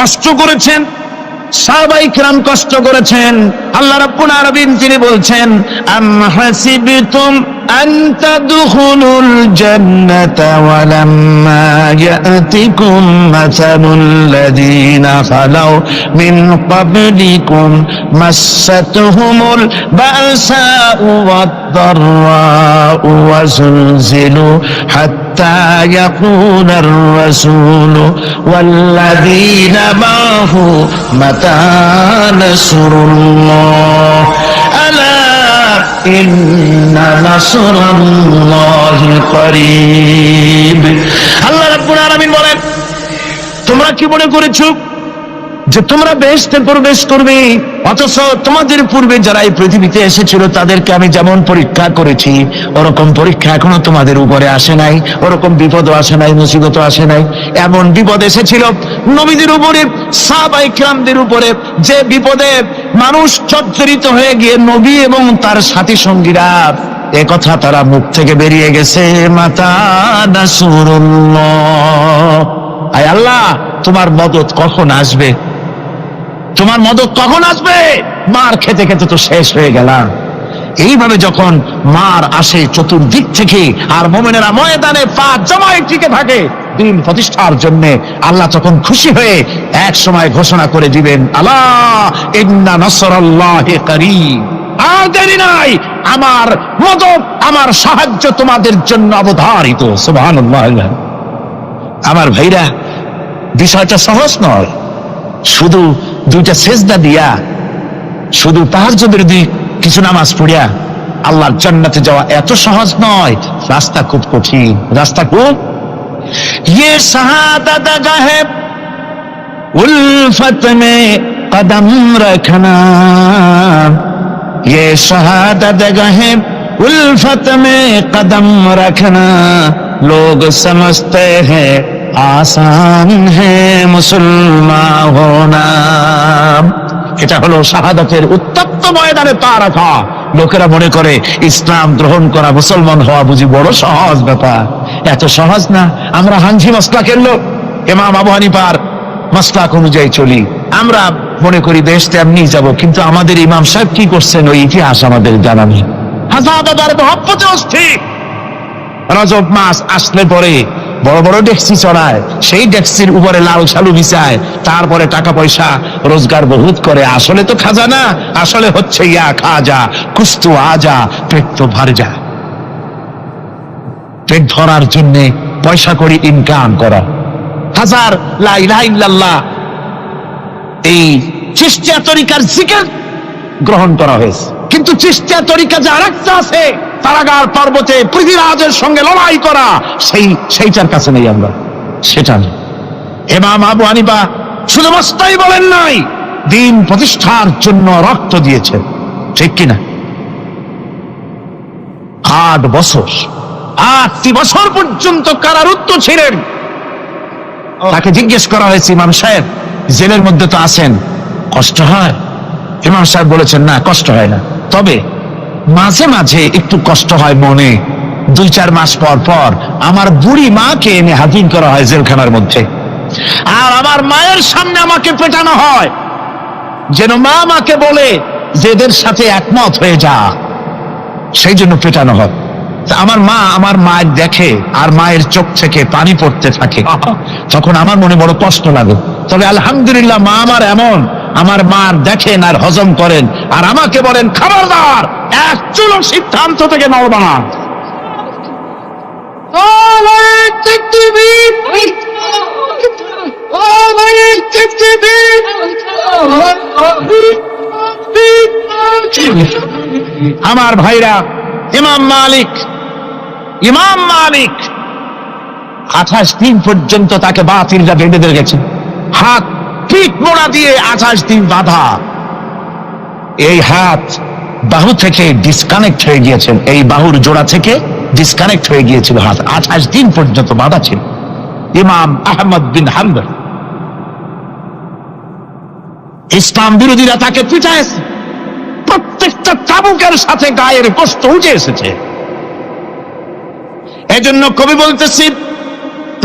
কষ্ট করেছেন সাহাবাই কিরাম কষ্ট করেছেন আল্লাহ রাব্বুল আলামিন তিনি বলছেন আম হাসিবতুম أن تدخلوا الجنة ولما يأتكم مثل الذين خلوا من قبلكم مستهم البأساء والضراء وزلزلوا حتى يقول الرسول والذين معه متى نصر الله আল্লাহ রাব্বুল বলেন, তোমরা কি মনে করেছ যে তোমরা বেহেশতে প্রবেশ করবে, অথচ তোমাদের পূর্বে যারা এই পৃথিবীতে এসেছিল, তাদেরকে আমি যেমন পরীক্ষা করেছি, ওরকম পরীক্ষা এখনও তোমাদের উপরে আসে নাই, ওরকম বিপদও আসে নাই মুসিবত আসে নাই। এমন বিপদ এসেছিল নবীদের উপরে সাহাবাই ক্রামদের উপরে, যে বিপদে মানুষ চচ্চরিত হয়ে গিয়ে নবী এবং তার সাথী সঙ্গীরা কথা তারা মুখ থেকে বেরিয়ে গেছে, মাতা আয় আল্লাহ, তোমার মদত কখন আসবে? তোমার মদত কখন আসবে? মার খেতে খেতে তো শেষ হয়ে গেলাম। এইভাবে যখন মার আসে চতুর্দিক থেকে, আর মোমেনেরা ময়দানে পা জমায় টিকে থাকে দিন প্রতিষ্ঠার জন্য আল্লাহ তখন খুশি হয়ে এক সময় ঘোষণা করে দিবেন আল্লাহ ইন্না নাই, আমার মদত, আমার সাহায্য তোমাদের জন্য অবধারিত আমার ভাইরা, বিষয়টা সহজ নয়, শুধু দুইটা সেজদা দিয়া, শুধু তাহার যদি কিছু নামাজ পড়িয়া, আল্লাহর জান্নাতে যাওয়া এত সহজ নয়, রাস্তা খুব কঠিন, রাস্তা খুব یہ شہادت کا ہے الفت میں قدم رکھنا یہ شہادت کا ہے الفت میں قدم رکھنا لوگ سمجھتے ہیں آسان ہے مسلمان ہونا এটা হলো শাহাদাতের উত্তপ্ত ময়দানে পা রাখা লোকেরা মনে করে ইসলাম গ্রহণ করা মুসলমান হওয়া বুঝি বড় সহজ ব্যাপার এত সহজ না। আমরা হানঝি মসলাকের লোক। এমাম আবু হানিফার মসলাক অনুযায়ী চলি। আমরা মনে করি দেশ তেমনি যাব, কিন্তু আমাদের ইমাম সাহেব কি করছেন ওই ইতিহাস আমাদের জানা নেই। হাজার মহব্বতে অস্থির রজব মাস আসলে পরে বড় বড় ডেক্সি চড়ায়। সেই ডেক্সির উপরে লাল সালু বিছায় তারপরে টাকা পয়সা রোজগার বহুত করে। আসলে তো খাজানা আসলে হচ্ছে ইয়া খাজা, কুস্তু আজা, পেট তো ভার যা পেট ধরার জন্য পয়সা করি ইনকাম করা। হাজার লাই লাই এই চিস্তিয়া তরিকার জিকির গ্রহণ করা হয়েছে। কিন্তু চিস্তিয়া তরিকা যে আরেকটা আছে তারাগার পর্বতে পৃথিবীরাজের সঙ্গে লড়াই করা, সেই, সেইটার কাছে নেই আমরা। সেটা নেই। এমাম আবু আনিবা শুধু মস্তাই বলেন নাই, দিন প্রতিষ্ঠার জন্য রক্ত দিয়েছে ঠিক কিনা? আট বছর আটটি বছর পর্যন্ত কারারুদ্ধ ছিলেন। তাকে জিজ্ঞেস করা হয়েছে, ইমাম সাহেব, জেলের মধ্যে তো আছেন, কষ্ট হয়? ইমাম সাহেব বলেছেন, না, কষ্ট হয় না। তবে মাঝে মাঝে একটু কষ্ট হয় মনে। দুই, চার মাস পর পর আমার বুড়ি মাকে এনে হাজির করা হয় জেলখানার মধ্যে। আর আমার মায়ের সামনে আমাকে পেটানো হয়। যেন মা আমাকে বলে যে এদের সাথে একমত হয়ে যা। সেই জন্য পেটানো হয়। আমার মা আমার মায়ের দেখে আর মায়ের চোখ থেকে পানি পড়তে থাকে। তখন আমার মনে বড় কষ্ট লাগে। তবে আলহামদুলিল্লাহ মা আমার এমন। আমার মার দেখেন আর হজম করেন। আর আমাকে বলেন, খবরদার, এক চুলো সিদ্ধান্ত থেকে নড়বা না আমার ভাইরা ইমাম মালিক ইমাম মালিক। আঠাশ দিন পর্যন্ত তাকে বাতিলরা বেঁধে দিয়ে গেছে। হাত, পিঠ মোড়া দিয়ে আঠাশ দিন বাধা। এই হাত বাহু থেকে ডিসকানেক্ট হয়ে গিয়েছেন এই বাহুর জোড়া থেকে ডিসকানেক্ট হয়ে গিয়েছিল হাত। আঠাশ দিন পর্যন্ত বাধা ছিল। ইমাম আহমদ বিন হাম্বল। ইসলাম বিরোধীরা তাকে পিটাইছে। প্রত্যেকটা চাবুকের সাথে গায়ের কষ্ট উঠে এসেছে এজন্য কবি বলতেছি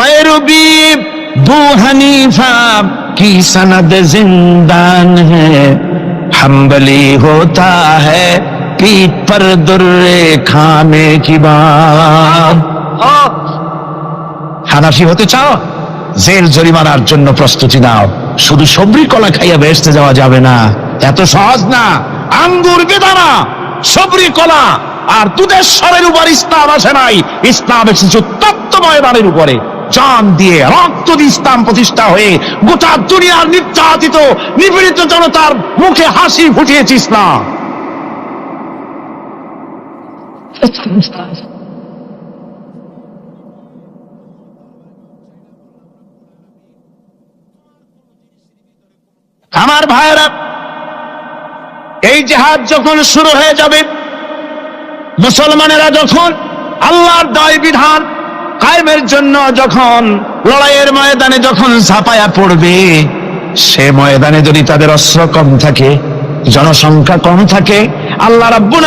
पैरवी बू हनीफा की सनद जिंदान है हम्बली होता है पीठ पर दुर्रे खाने की बात হানাফি হতে চাও জেল জরিমানার জন্য প্রস্তুতি নাও শুধু সবরি কলা খাইয়া বেসতে যাওয়া যাবে না এত সহজ না আঙ্গুর বেদানা, সবরি কলা, আর দুধেশ্বরের উপর ইসলাম আসে নাই। ইসলাম এসেছে তত্ত্ব ময়দানের উপরে। জান দিয়ে, রক্ত দিয়ে ইসলাম প্রতিষ্ঠা হয়ে গোটা দুনিয়ার নির্যাতিত, নিপীড়িত জনতার মুখে হাসি ফুটিয়েছে ইসলাম। আমার ভাইয়েরা এই জেহাদ যখন শুরু হয়ে যাবে, মুসলমানেরা যখন আল্লাহর দায় বিধান কায়েমের জন্য যখন লড়াইয়ের ময়দানে যখন ঝাঁপায়া পড়বে, সে ময়দানে যদি তাদের অস্ত্র কম থাকে, জনসংখ্যা কম থাকে, আল্লাহ রাব্বুল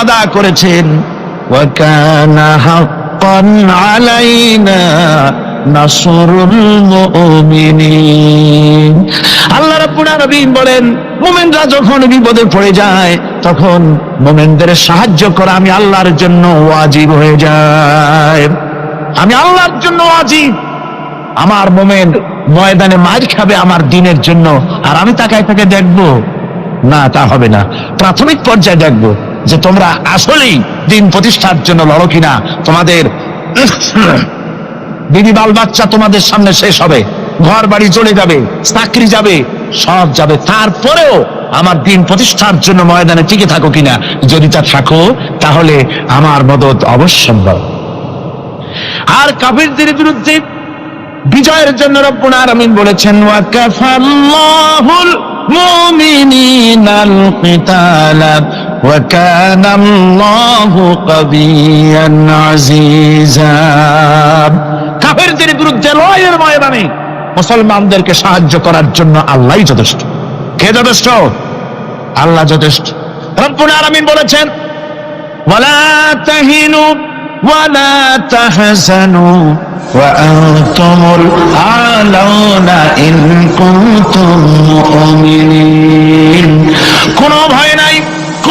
আদা করেছেন ওয়াকানা হাক্কান আলাইনা আল্লাহ বলেন, মুমিনরা যখন বিপদে পড়ে যায়, তখন মুমিনদের সাহায্য করা আমি আল্লাহর জন্য ওয়াজিব হয়ে যায়। আমি আল্লাহর জন্য ওয়াজিব। আমার মোমেন ময়দানে মার খাবে আমার দিনের জন্য, আর আমি তাকায় তাকে দেখব, না, তা হবে না। প্রাথমিক পর্যায়ে দেখব যে তোমরা আসলেই দিন প্রতিষ্ঠার জন্য লড়ো কিনা। তোমাদের বিবি বাল বাচ্চা তোমাদের সামনে শেষ হবে। ঘর বাড়ি চলে যাবে, চাকরি যাবে, সব যাবে। তারপরেও আমার দিন প্রতিষ্ঠার জন্য ময়দানে টিকে থাকো কিনা যদি তা থাকো, তাহলে আমার মদত অবশ্যম্ভব। আর কাফিরদের বিরুদ্ধে বিজয়ের জন্য রব্বুল আলামিন বলেছেন ওয়া কাফাল্লাহুল মুমিনিনাল কিতালা ওয়া কানা আল্লাহু কাবিয়ান আজিজা কাফেরদের বিরুদ্ধে লড়াইয়ের ময়দানে মুসলমানদেরকে সাহায্য করার জন্য আল্লাহই যথেষ্ট কে যথেষ্ট আল্লাহ যথেষ্ট রব্বুল আলামিন বলেছেন ওয়ালা তাহিনু ولا تحزنوا وأنتم الأعلون إن كنتم مؤمنين কোনো ভয় নাই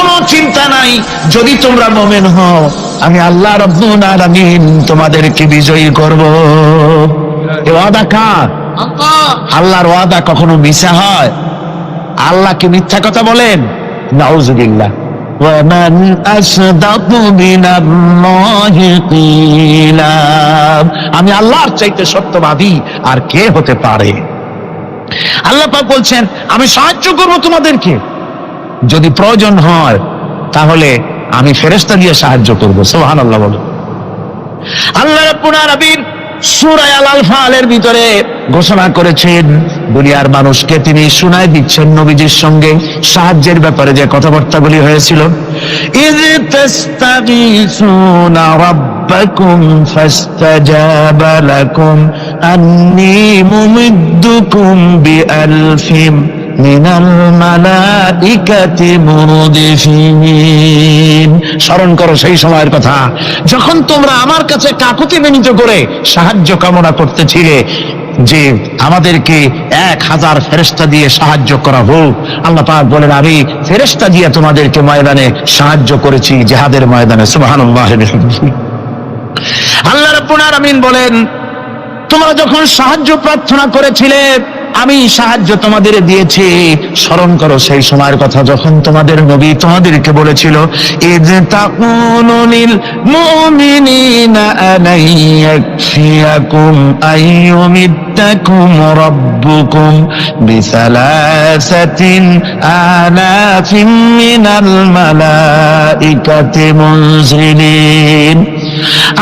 কোনো চিন্তা নাই যদি তোমরা মোমেন হও আমি আল্লাহ রব্বুল আলামিন তোমাদেরকে বিজয়ী করব এ ওয়াদা কার আল্লাহর ওয়াদা কখনো মিশা হয় আল্লাহ কি মিথ্যা কথা বলেন নাউজুবিল্লাহ ومن أصدق من الله قيلا আমি আল্লাহর চাইতে সত্যবাদী আর কে হতে পারে আল্লাহ পাক বলছেন আমি সাহায্য করব তোমাদেরকে যদি প্রয়োজন হয়, তাহলে আমি ফেরেশতা দিয়ে সাহায্য করব। বলো। আল্লাহ রাব্বুল আলামিন আল আনফালের ভিতরে ঘোষণা করেছেন, দুনিয়ার মানুষকে তিনি শুনায় দিচ্ছেন নবীজির সঙ্গে সাহায্যের ব্যাপারে যে কথাবার্তাগুলি হয়েছিল। ফাস্তাজাবা লাকুম, আন্নী স্মরণ করো সেই সময়ের কথা। যখন তোমরা আমার কাছে কাকুতি বিনীত করে সাহায্য কামনা করতেছিলে যে আমাদেরকে এক হাজার ফেরেস্তা দিয়ে সাহায্য করা হোক, আল্লাহ পাক বলেন, আমি ফেরেস্তা দিয়ে তোমাদেরকে ময়দানে সাহায্য করেছি, জেহাদের ময়দানে। সুবহানাল্লাহ আল্লাহ রাব্বুল আলামিন বলেন, তোমরা যখন সাহায্য প্রার্থনা করেছিলে আমি সাহায্য তোমাদের দিয়েছি। স্মরণ করো সেই সময়ের কথা, যখন তোমাদের নবী তোমাদেরকে বলেছিল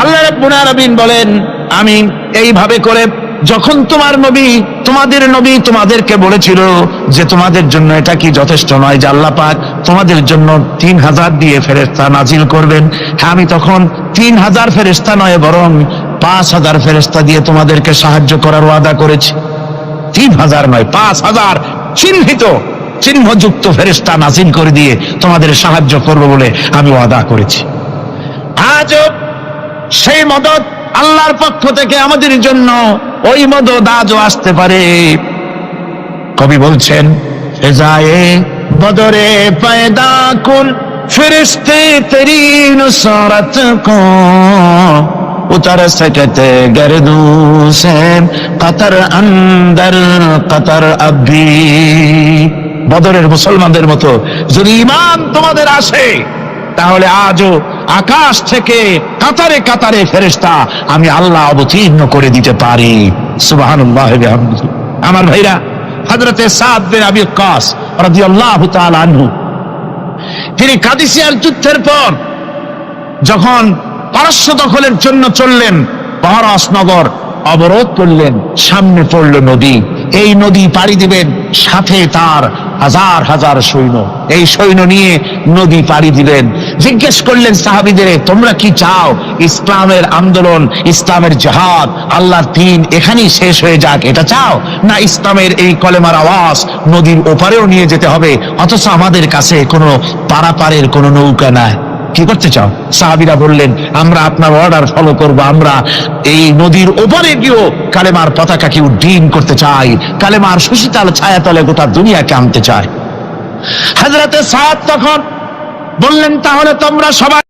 আল্লাহ বলেন, আমি এইভাবে করে যখন তোমার নবী, তোমাদের নবী তোমাদেরকে বলেছিল যে তোমাদের জন্য এটা কি যথেষ্ট নয় যে আল্লাহ পাক তোমাদের জন্য তিন হাজার দিয়ে ফেরেস্তা নাজিল করবেন। হ্যাঁ আমি তখন তিন হাজার ফেরেস্তা নয়, বরং পাঁচ হাজার ফেরেস্তা দিয়ে তোমাদেরকে সাহায্য করার ওয়াদা করেছি। তিন হাজার নয়, পাঁচ হাজার চিহ্নিত, চিহ্নযুক্ত ফেরেস্তা নাজিল করে দিয়ে তোমাদের সাহায্য করব বলে আমি ওয়াদা করেছি। আজও সেই মদত আল্লাহর পক্ষ থেকে আমাদের জন্য ওই মদত আজও আসতে পারে কবি বলছেন ফেজায়ে বদরে পয়দা কুন ফিরিস্তে তেরি নুসরত কো उतर सकते गर्दूस কতর অন্দর কতর আবি বদরের মুসলমানদের মতো যদি ইমান তোমাদের আসে তাহলে আজও আকাশ থেকে কাতারে কাতারে ফেরেশতা আমি আল্লাহ অবতীর্ণ করে দিতে পারি। আমার ভাইরা আনহু, তিনি কাদিসিয়ার যুদ্ধের পর যখন পারস্য দখলের জন্য চললেন পারস নগর অবরোধ করলেন, সামনে পড়ল নদী। এই নদী পাড়ি দিবেন সাথে তার হাজার হাজার সৈন্য। এই সৈন্য নিয়ে নদী পাড়ি দিলেন জিজ্ঞেস করলেন সাহাবিদের, তোমরা কি চাও ইসলামের আন্দোলন, ইসলামের জাহাদ? আল্লাহর দিন এখানেই শেষ হয়ে যাক, এটা চাও? না ইসলামের এই কলেমার আওয়াজ নদীর ওপারেও নিয়ে যেতে হবে? অথচ আমাদের কাছে কোনো পারাপারের কোনো নৌকা নাই। কি করতে চাও? সাহাবিরা বললেন, আমরা আপনার অর্ডার ফলো করব, আমরা এই নদীর ওপারে গিয়েও কালেমার পতাকাকে উড্ডীন করতে চাই, কালেমার সুশীতাল ছায়াতলে গোটা দুনিয়াকে আনতে চাই। হাজরাতে সাদ তখন বললেন তাহলে তোমরা সবাই